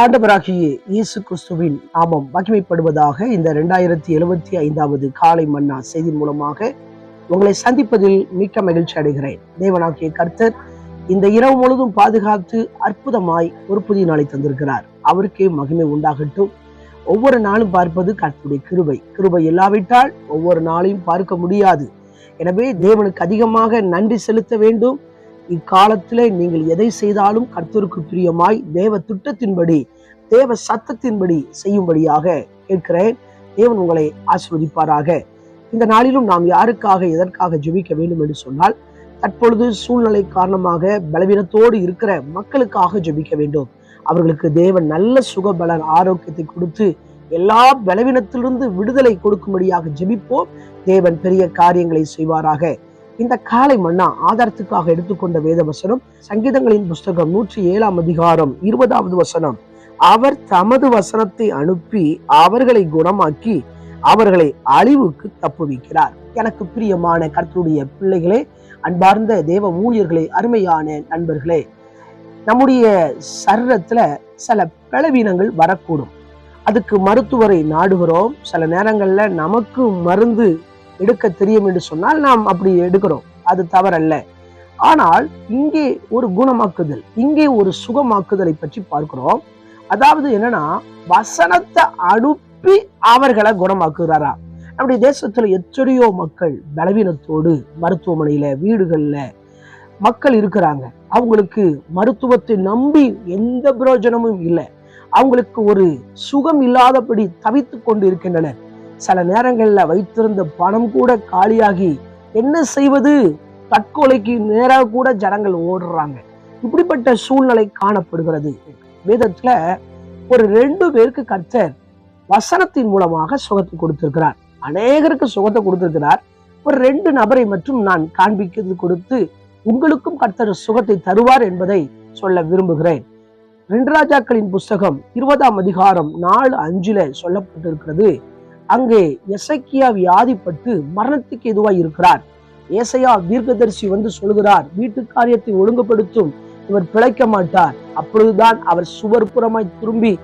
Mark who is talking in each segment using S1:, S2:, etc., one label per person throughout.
S1: ஆண்டவராகிய இயேசு கிறிஸ்துவின் நாமம் மகிமைப்படுவதாக இந்த ரெண்டாயிரத்தி எழுபத்தி ஐந்தாவது காலை மன்னா செய்தி மூலமாக உங்களை சந்திப்பதில் மிக்க மகிழ்ச்சி அடைகிறேன். தேவனாகிய கர்த்தர் இந்த இரவு முழுதும் பாதுகாத்து அற்புதமாய் ஒரு புதிய நாளை தந்திருக்கிறார். அவருக்கே மகிமை உண்டாகட்டும். ஒவ்வொரு நாளும் பார்ப்பது கர்த்தருடைய கிருபை. கிருபை இல்லாவிட்டால் ஒவ்வொரு நாளையும் பார்க்க முடியாது. எனவே தேவனுக்கு அதிகமாக நன்றி செலுத்த வேண்டும். இக்காலத்திலே நீங்கள் எதை செய்தாலும் கர்த்தருக்கு பிரியமாய் தேவ திட்டத்தின்படி தேவ சத்தத்தின்படி செய்யும்படியாக கேட்கிறேன். தேவன் உங்களை ஆசிர்வதிப்பாராக. இந்த நாளிலும் நாம் யாருக்காக எதற்காக ஜெபிக்க வேண்டும் என்று சொன்னால் தற்பொழுது சூழ்நிலை காரணமாக பலவீனத்தோடு இருக்கிற மக்களுக்காக ஜெபிக்க வேண்டும். அவர்களுக்கு தேவன் நல்ல சுகபலன் ஆரோக்கியத்தை கொடுத்து எல்லா பலவீனத்திலிருந்து விடுதலை கொடுக்கும்படியாக ஜெபிப்போம். தேவன் பெரிய காரியங்களை செய்வாராக. இந்த காலை மன்னா ஆதாரத்துக்காக எடுத்துக்கொண்ட வேத வசனம் சங்கீதங்களின் புஸ்தகம் நூற்றி ஏழாம் அதிகாரம் இருபதாவது வசனம். அவர் தமது வசனத்தை அனுப்பி அவர்களை குணமாக்கி அவர்களை அழிவுக்கு தப்புவிக்கிறார். எனக்கு பிரியமான கர்த்தருடைய பிள்ளைகளே அன்பார்ந்த தேவ ஊழியர்களே அருமையான நண்பர்களே நம்முடைய சரீரத்துல சில பலவீனங்கள் வரக்கூடும். அதுக்கு மருத்துவரை நாடுகிறோம். சில நேரங்கள்ல நமக்கு மருந்து எடுக்க தெரியும் என்று சொன்னால் நாம் அப்படி எடுக்கிறோம். அது தவறல்ல. ஆனால் இங்கே ஒரு குணமாக்குதல் இங்கே ஒரு சுகமாக்குதலை பற்றி பார்க்கிறோம். அதாவது என்னன்னா வசனத்தை அனுப்பி அவர்களை குணமாக்குகிறாரா நம்முடைய தேசத்துல எத்தனையோ மக்கள் பலவீனத்தோடு மருத்துவமனையில வீடுகள்ல மக்கள் இருக்கிறாங்க. அவங்களுக்கு மருத்துவத்தை நம்பி எந்த பிரயோஜனமும் இல்லை. அவங்களுக்கு ஒரு சுகம் இல்லாதபடி தவித்து கொண்டு இருக்கின்றனர் சில நேரங்களில் வைத்திருந்த பணம் கூட காலியாகி என்ன செய்வது? தற்கொலைக்கு நேராக கூட ஜனங்கள் ஓடுறாங்க. இப்படிப்பட்ட சூழ்நிலை காணப்படுகிறது. வேதத்துல ஒரு ரெண்டு பேருக்கு கர்த்தர் வசனத்தின் மூலமாக சுகத்தை கொடுத்திருக்கிறார். அநேகருக்கு சுகத்தை கொடுத்திருக்கிறார். ஒரு ரெண்டு நபரை மட்டும் நான் காண்பிக்கிறது கொடுத்து உங்களுக்கும் கர்த்தர் சுகத்தை தருவார் என்பதை சொல்ல விரும்புகிறேன். ரெண்டு ராஜாக்களின் புஸ்தகம் இருபதாம் அதிகாரம் நாலு அஞ்சுல சொல்லப்பட்டிருக்கிறது. அங்கே எசக்கியா வியாதிப்பட்டு மரணத்துக்கு எதுவாய் இருக்கிறார். ஏசையா தீர்க்கதரிசி வந்து சொல்கிறார் வீட்டு காரியத்தை ஒழுங்குபடுத்தும் இவர் பிழைக்க மாட்டார். அப்பொழுதுதான் அவர் சுவர் புறமாய் திரும்பி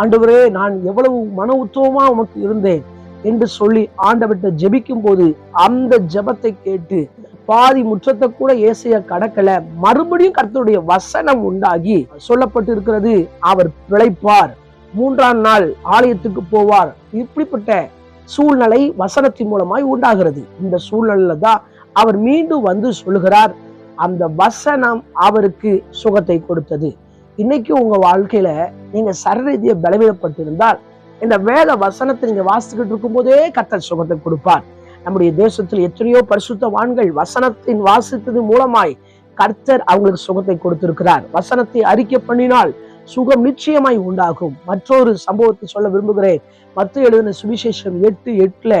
S1: ஆண்டவரே நான் எவ்வளவு மன உத்தவமா உமக்கு இருந்தேன் என்று சொல்லி ஆண்டவர்கிட்ட ஜெபிக்கும் போது அந்த ஜெபத்தை கேட்டு பாதி முற்றத்தை கூட ஏசையா கடக்கல. மறுபடியும் கர்த்தருடைய வசனம் உண்டாகி சொல்லப்பட்டு இருக்கிறது அவர் பிழைப்பார். மூன்றாம் நாள் ஆலயத்துக்கு போவார். இப்படிப்பட்ட சூழ்நிலை வசனத்தின் மூலமாய் உண்டாகிறது. இந்த சூழ்நிலையில தான் அவர் மீண்டும் வந்து சொல்லுகிறார். அந்த வசனம் அவருக்கு சுகத்தை கொடுத்தது. இன்னைக்கு உங்க வாழ்க்கையில நீங்க சரரீதியை பலவீனப்பட்டிருந்தால் இந்த வேத வசனத்தை நீங்க வாசிக்கிட்டு இருக்கும் போதே கத்தர் சுகத்தை கொடுப்பார். நம்முடைய தேசத்தில் எத்தனையோ பரிசுத்தவான்கள் வசனத்தின் வாசித்தது மூலமாய் கர்த்தர் அவங்களுக்கு சுகத்தை கொடுத்திருக்கிறார். வசனத்தை அறிக்கை பண்ணினால் சுகம் நிச்சயமாய் உண்டாகும். மற்றொரு சம்பவத்தை சொல்ல விரும்புகிறேன். மத்த எழுதின சுவிசேஷம் எட்டு எட்டுல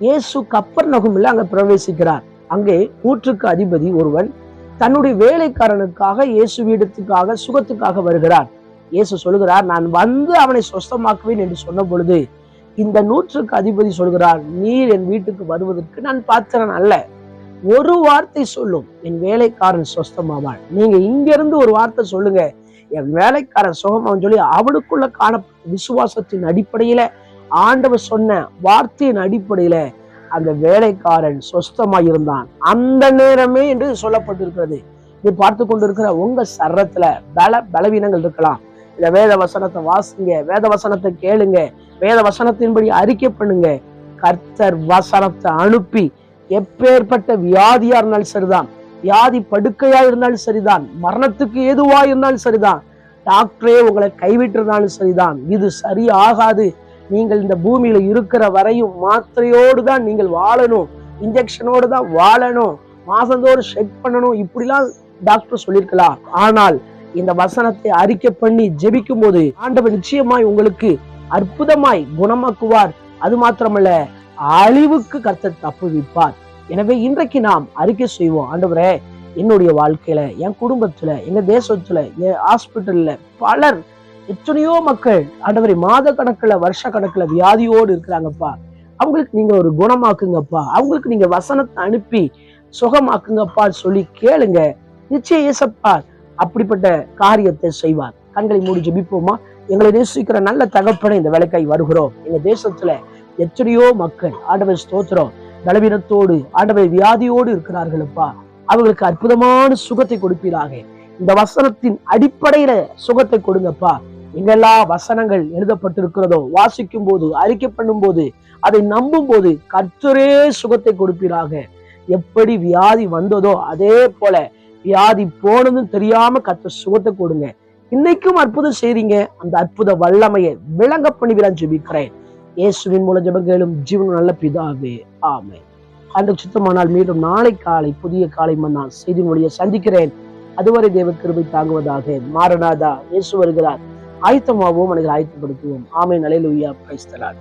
S1: இயேசு கப்பர் நகுமில் அங்க பிரவேசிக்கிறார். அங்கே ஊற்றுக்கு அதிபதி ஒருவன் தன்னுடைய வேலைக்காரனுக்காக இயேசு வீடத்துக்காக சுகத்துக்காக வருகிறார். இயேசு சொல்லுகிறார் நான் வந்து அவனை சொஸ்தமாக்குவேன் என்று சொன்ன பொழுது இந்த நூற்றுக்கு அதிபதி சொல்கிறார் நீர் என் வீட்டுக்கு வருவதற்கு நான் பாத்திரன் அல்ல. ஒரு வார்த்தை சொல்லும் என் வேலைக்காரன் சொஸ்தமாவான். நீங்க இங்க இருந்து ஒரு வார்த்தை சொல்லுங்க. என் வேலைக்காரன் சுகமாவன் சொல்லி அவனுக்குள்ள காணப்பட்ட விசுவாசத்தின் அடிப்படையில ஆண்டவர் சொன்ன வார்த்தையின் அடிப்படையில அந்த வேலைக்காரன் சொஸ்தமாக இருந்தான். அந்த நேரமே என்று சொல்லப்பட்டிருக்கிறது. நீ பார்த்து கொண்டிருக்கிற உங்க சரத்துல பல பலவீனங்கள் இருக்கலாம். இந்த வேத வசனத்தை வாசிங்க வேத வசனத்தை கேளுங்க வேத வசனத்தின்படி அறிக்கை பண்ணுங்க. கர்த்தர் வசனத்தை அனுப்பி எப்பேற்பட்ட வியாதியா இருந்தாலும் சரிதான். வியாதி படுக்கையா இருந்தாலும் சரிதான். மரணத்துக்கு எதுவா இருந்தாலும் சரிதான். டாக்டரே உங்களை கைவிட்டிருந்தாலும் சரிதான். இது சரியாகாது. நீங்கள் இந்த பூமியில இருக்கிற வரையும் மாத்திரையோடு தான் நீங்கள் வாழணும். இன்ஜெக்ஷனோடு தான் வாழணும். மாசந்தோறும் செக் பண்ணணும். இப்படிலாம் டாக்டர் சொல்லியிருக்கலாம். ஆனால் இந்த வசனத்தை அறிக்கை பண்ணி ஜெபிக்கும் போது ஆண்டவர் நிச்சயமாய் உங்களுக்கு அற்புதமாய் குணமாக்குவார். அது மாத்திரமல்ல அழிவுக்கு கர்த்தர் தப்புவிப்பார் எனவே இன்றைக்கு நாம் அறிக்கை செய்வோம். ஆண்டவரே என்னுடைய வாழ்க்கையில என் குடும்பத்துல எங்க தேசத்துல என் ஹாஸ்பிட்டல்ல பலர் எத்தனையோ மக்கள் ஆண்டவரை மாத கணக்குல வருஷ கணக்குல வியாதியோடு இருக்கிறாங்கப்பா. அவங்களுக்கு நீங்க ஒரு குணமாக்குங்கப்பா. அவங்களுக்கு நீங்க வசனத்தை அனுப்பி சுகமாக்குங்கப்பா சொல்லி கேளுங்க. நிச்சயம் ஏசப்பா அப்படிப்பட்ட காரியத்தை செய்வார். கண்களை மூடி ஜபிப்போமா? எங்களை நேசிக்கிற நல்ல தகப்பனை இந்த விளக்காய் வருகிறோம். எங்க தேசத்துல எத்தனையோ மக்கள் ஆண்டவர் ஸ்தோத்திரம் பலவீனத்தோடு ஆண்டவர் வியாதியோடு இருக்கிறார்களப்பா. அவர்களுக்கு அற்புதமான சுகத்தை கொடுப்பீராக. இந்த வசனத்தின் அடிப்படையில சுகத்தை கொடுங்கப்பா. எங்கெல்லாம் வசனங்கள் எழுதப்பட்டிருக்கிறதோ வாசிக்கும் போது அறிக்கை பண்ணும் போது அதை நம்பும் போது கர்த்தரே சுகத்தை கொடுப்பீராக. எப்படி வியாதி வந்ததோ அதே போல வியாதி போனதும் தெரியாம கத்த சுகத்தை கொடுங்க. இன்னைக்கும் அற்புதம் செய்றீங்க. அந்த அற்புத வல்லமையை விளங்க பண்ணிவிடான் ஜெபிக்கிறேன். இயேசுவின் மூலம் ஜெபங்களும் ஜீவன் நல்ல பிதாவே ஆமே அந்த சுத்தமானால் மீண்டும் நாளை காலை புதிய காலை மன்னா செய்தி மொழியை சந்திக்கிறேன். அதுவரை தேவ கிருபை தாங்குவதாக மாரநாதா இயேசு வருகிறார். ஆயத்தமாகவும் மனிதர் ஆயத்தப்படுத்துவோம். ஆமை நலையிலுயா கிரைஸ்தலான்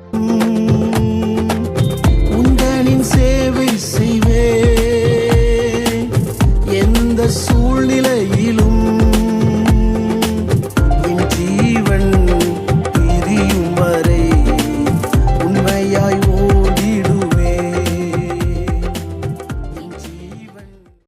S2: உங்களின் சேவை செய்வேன்.